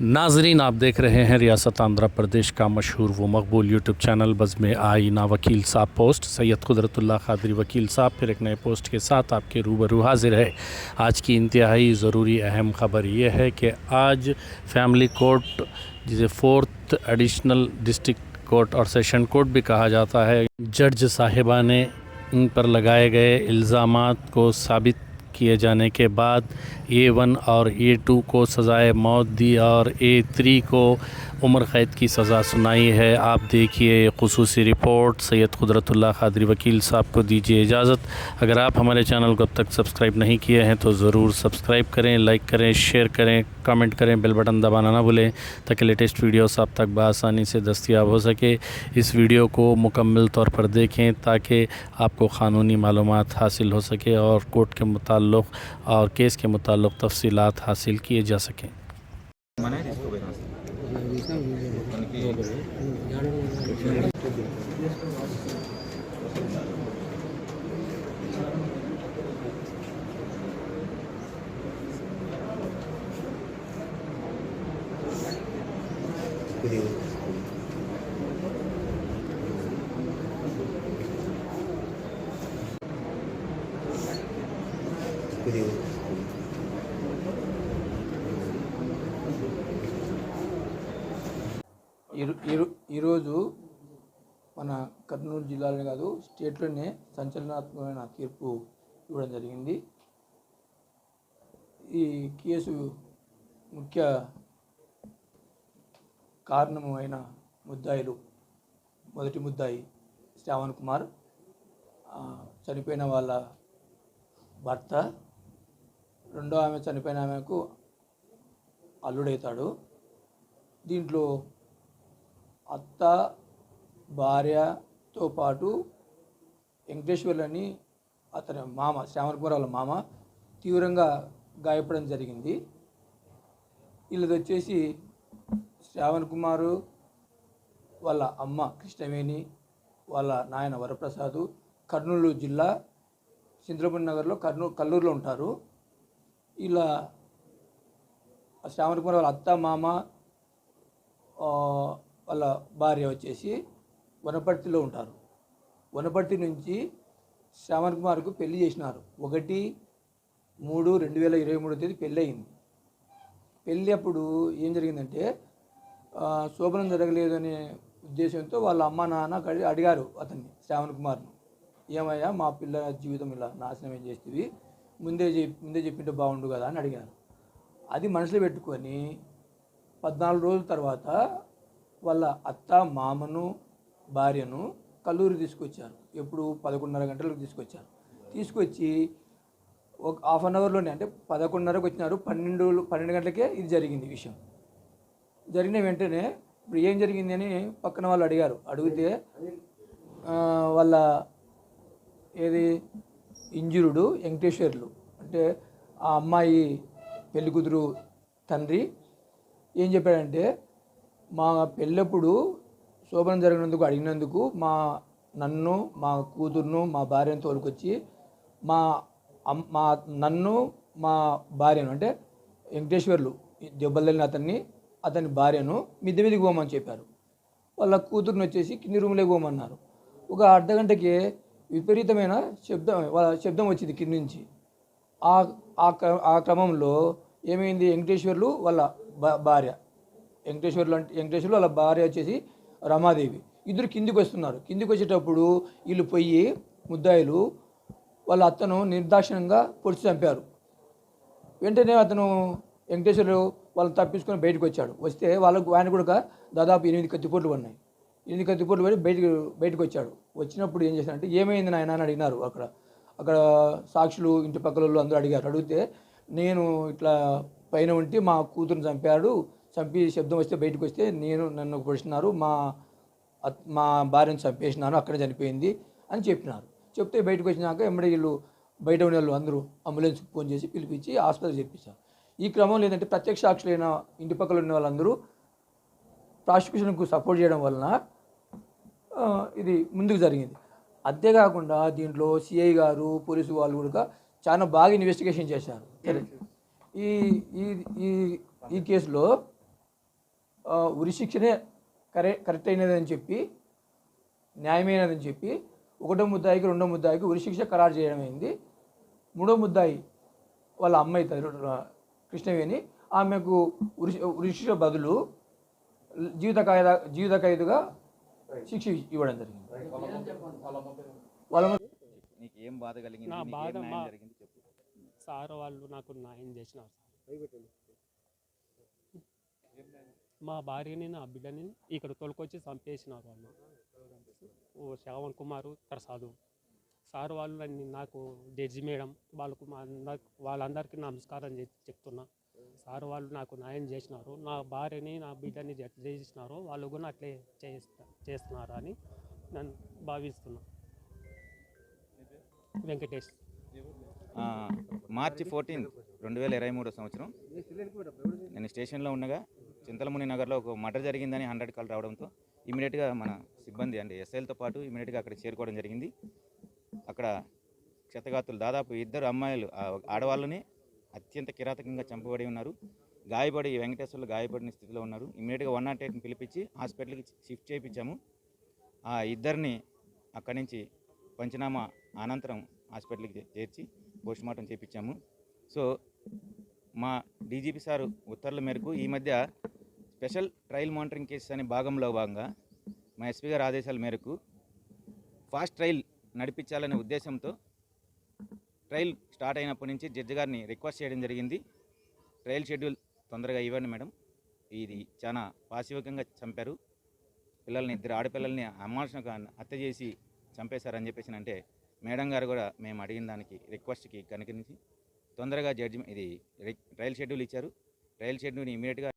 ناظرین، آپ دیکھ رہے ہیں ریاست آندھرا پردیش کا مشہور و مقبول یوٹیوب چینل بزم آئینہ وکیل صاحب پوسٹ۔ سید قدرت اللہ قادری وکیل صاحب، پھر ایک نئے پوسٹ کے ساتھ آپ کے روبرو حاضر ہے آج کی انتہائی ضروری اہم خبر یہ ہے کہ آج فیملی کورٹ، جسے فورتھ ایڈیشنل ڈسٹرکٹ کورٹ اور سیشن کورٹ بھی کہا جاتا ہے، جج صاحبہ نے ان پر لگائے گئے الزامات کو ثابت किए जाने के बाद ए वन और ए टू को सज़ाए मौत दी और ए थ्री को उम्र कैद की सज़ा सुनाई है। आप देखिए खसूस रिपोर्ट। सैयद कुदरतुल्ला खादरी वकील साहब को दीजिए इजाज़त। अगर आप हमारे चैनल को अब तक सब्सक्राइब नहीं किए हैं तो ज़रूर सब्सक्राइब करें, लाइक करें, शेयर करें, कमेंट करें, बेल बटन दबाना ना भूलें, ताकि लेटेस्ट वीडियोस आप तक बसानी से दस्तियाब हो सके। इस वीडियो को मुकम्मल तौर पर देखें, ताकि आपको क़ानूनी मालूम हासिल हो सके और कोर्ट के मुताल्लिक़ और केस के मुतल तफसीलात हासिल किए जा सकें। 그리고 이루, 이루, 이루어주 మన కర్నూలు జిల్లాలోనే కాదు స్టేట్లోనే సంచలనాత్మకమైన తీర్పు ఇవ్వడం జరిగింది. ఈ కేసు ముఖ్య కారణమైన అయిన ముద్దాయిలు మొదటి ముద్దాయి శ్రావణ్ కుమార్ చనిపోయిన వాళ్ళ భర్త రెండో ఆమె చనిపోయిన ఆమెకు అల్లుడవుతాడు దీంట్లో అత్త భార్యతో పాటు వెంకటేశ్వర్లు అని అతని మామ శ్యామల వాళ్ళ మామ తీవ్రంగా గాయపడడం జరిగింది. వీళ్ళది వచ్చేసి శ్రావణ్ కుమారు వాళ్ళ అమ్మ కృష్ణవేణి వాళ్ళ నాయన వరప్రసాద్ కర్నూలు జిల్లా సింద్రపూర్ నగర్లో కర్నూలు కల్లూరులో ఉంటారు. ఇలా శ్రావణ్ కుమార్ వాళ్ళ అత్త మామ వాళ్ళ భార్య వచ్చేసి వనపర్తిలో ఉంటారు. వనపర్తి నుంచి శ్రావణ్ కుమార్కు పెళ్ళి చేసినారు. ఒకటి మూడు రెండు వేల ఇరవై మూడో తేదీ పెళ్ళి అయింది పెళ్ళి అప్పుడు ఏం జరిగిందంటే శోభనం జరగలేదు అనే ఉద్దేశంతో వాళ్ళ అమ్మ నాన్న అడిగారు అతన్ని శ్రావణ్ కుమార్ను. ఏమయ్యా మా పిల్ల జీవితం ఇలా నాశనం ఏం చేస్తుంది ముందే ముందే చెప్పింటే బాగుండు కదా అని అడిగారు. అది మనసులో పెట్టుకొని పద్నాలుగు రోజుల తర్వాత వాళ్ళ అత్త మామను భార్యను కల్లూరు తీసుకొచ్చారు ఎప్పుడు పదకొండున్నర గంటలకు తీసుకొచ్చారు తీసుకొచ్చి ఒక హాఫ్ అన్ అవర్లోనే అంటే పదకొండున్నరకు వచ్చినారు పన్నెండు పన్నెండు గంటలకే ఇది జరిగింది ఈ విషయం. జరిగిన వెంటనే ఇప్పుడు ఏం జరిగింది అని పక్కన వాళ్ళు అడిగారు. అడిగితే వాళ్ళ ఏది ఇంజురుడు వెంకటేశ్వర్లు అంటే ఆ అమ్మాయి పెళ్ళి కూతురు తండ్రి ఏం చెప్పాడంటే మా పెళ్ళప్పుడు శోభనం జరిగినందుకు అడిగినందుకు మా నన్ను మా కూతుర్ను మా భార్యను తోలుకొచ్చి మా అమ్ మా నన్ను మా భార్యను అంటే వెంకటేశ్వర్లు దెబ్బలు అతన్ని అతని భార్యను మిద్దె మీదకి పోమని చెప్పారు. వాళ్ళ కూతురుని వచ్చేసి కింది రూమ్లోకి పోమన్నారు. ఒక అర్ధ గంటకి విపరీతమైన శబ్దం వాళ్ళ శబ్దం వచ్చింది కింది నుంచి. ఆ ఆ క్ర- ఆ క్రమంలో ఏమైంది? వెంకటేశ్వర్లు వాళ్ళ భార్య. వెంకటేశ్వర్లు అంటే వెంకటేశ్వర్లు వాళ్ళ భార్య వచ్చేసి రమాదేవి. ఇద్దరు కిందికి వస్తున్నారు. కిందికి వచ్చేటప్పుడు వీళ్ళు పోయి ముద్దాయిలు వాళ్ళ అత్తను నిర్దాక్షిణంగా పొడిచి చంపారు. వెంటనే అతను వెంకటేశ్వరరావు వాళ్ళని తప్పించుకొని బయటకు వచ్చాడు. వస్తే వాళ్ళకు ఆయన కూడా దాదాపు ఎనిమిది కత్తిపోట్లు ఉన్నాయి. ఎనిమిది కత్తిపోట్లు పడి బయటకు బయటకు వచ్చాడు. వచ్చినప్పుడు ఏం చేశారంటే ఏమైంది నాయన అని అడిగినారు అక్కడ. అక్కడ సాక్షులు ఇంటి పక్కల వాళ్ళు అందరూ అడిగారు. అడిగితే నేను ఇట్లా పైన ఉండి మా కూతురుని చంపాడు. చంపి శబ్దం వస్తే బయటకు వస్తే నేను నన్ను పొడిచినారు మా మా భార్యను చంపేసినాను అక్కడే చనిపోయింది అని చెప్పినారు. చెప్తే బయటకు వచ్చినాక ఎమ్మడి వీళ్ళు బయట ఉన్న వాళ్ళు అందరూ అంబులెన్స్ ఫోన్ చేసి పిలిపించి ఆసుపత్రి చెప్పించారు ఈ క్రమంలో ఏంటంటే ప్రత్యక్ష సాక్షులైన ఇంటి పక్కల ఉన్న వాళ్ళందరూ ప్రాసిక్యూషన్కు సపోర్ట్ చేయడం వలన ఇది ముందుకు జరిగింది. అంతేకాకుండా దీంట్లో సిఐ గారు పోలీసు వాళ్ళు కూడా చాలా బాగా ఇన్వెస్టిగేషన్ చేశారు. ఈ ఈ ఈ ఈ కేసులో ఆ, ఉరి శిక్షనే కరె కరెక్ట్ అయినదని చెప్పి న్యాయమైనదని చెప్పి ఒకటో ముద్దాయికి రెండో ముద్దాయికి ఉరి శిక్ష ఖరారు చేయడం అయింది మూడో ముద్దాయి వాళ్ళ అమ్మాయి తల్లి కృష్ణవేణి ఆమెకు ఉరి ఉరి శిక్ష బదులు జీవిత ఖైదా జీవిత ఖైదుగా శిక్ష ఇవ్వడం జరిగింది. వాళ్ళ నీకు ఏం బాధ కలిగింది? నా నీకు బాధ ఏం న్యాయం మా- జరిగింది చెప్పు. సార్ వాళ్ళు నాకు న్యాయం చేసినారు మా భార్యని నా బిడ్డని ఇక్కడ తోలుకొచ్చి చంపేసినారు వాళ్ళు. ఓ శ్రావణ్ కుమారు ప్రసాదు సార్ వాళ్ళు నన్ను నాకు జడ్జి మేడం వాళ్ళకు మా అందరి వాళ్ళందరికీ నమస్కారం చెప్తున్నా. సార్ వాళ్ళు నాకు న్యాయం చేసినారు. నా భార్యని నా బిడ్డని చేసినారు వాళ్ళు కూడా అట్లే చేస్తా చేస్తున్నారు అని నన్ను భావిస్తున్నా. వెంకటేష్. మార్చి ఫోర్టీన్ రెండు వేల ఇరవై మూడో సంవత్సరం. నేను స్టేషన్లో ఉండగా చింతలముని నగర్లో ఒక మర్డర్ జరిగిందని హండ్రెడ్ కాల్ రావడంతో ఇమీడియట్గా మన సిబ్బంది అంటే ఎస్ఐలతో పాటు ఇమీడియట్గా అక్కడ చేరుకోవడం జరిగింది. అక్కడ క్షతగాతులు దాదాపు ఇద్దరు అమ్మాయిలు ఆడవాళ్ళని అత్యంత కిరాతకంగా చంపబడి ఉన్నారు. గాయపడి వెంకటేశ్వర్లు గాయపడిన స్థితిలో ఉన్నారు. ఇమీడియట్గా వన్ నాట్ ఎయిట్ని పిలిపించి హాస్పిటల్కి షిఫ్ట్ చేయించాము. ఆ ఇద్దరిని అక్కడి నుంచి పంచనామా అనంతరం హాస్పిటల్కి చేర్చి పోస్ట్మార్టం చేయించాము. సో మా డీజీపీ సారు ఉత్తర్వుల మేరకు ఈ మధ్య స్పెషల్ ట్రయల్ మానిటరింగ్ కేసెస్ అనే భాగంలో భాగంగా మా ఎస్పీ గారి ఆదేశాల మేరకు ఫాస్ట్ ట్రయల్ నడిపించాలనే ఉద్దేశంతో ట్రయల్ స్టార్ట్ అయినప్పటి నుంచి జడ్జి గారిని రిక్వెస్ట్ చేయడం జరిగింది. ట్రయల్ షెడ్యూల్ తొందరగా ఇవ్వండి మేడం. ఇది చాలా పాశవికంగా చంపారు. పిల్లల్ని ఇద్దరు ఆడపిల్లల్ని అమానుషంగా హత్య చేసి చంపేశారని చెప్పేసి అంటే మేడం గారు కూడా మేము అడిగిన దానికి రిక్వెస్ట్కి కనుకరించి తొందరగా జడ్జి ఇది ట్రయల్ షెడ్యూల్ ఇచ్చారు. ట్రయల్ షెడ్యూల్ని ఇమీడియట్గా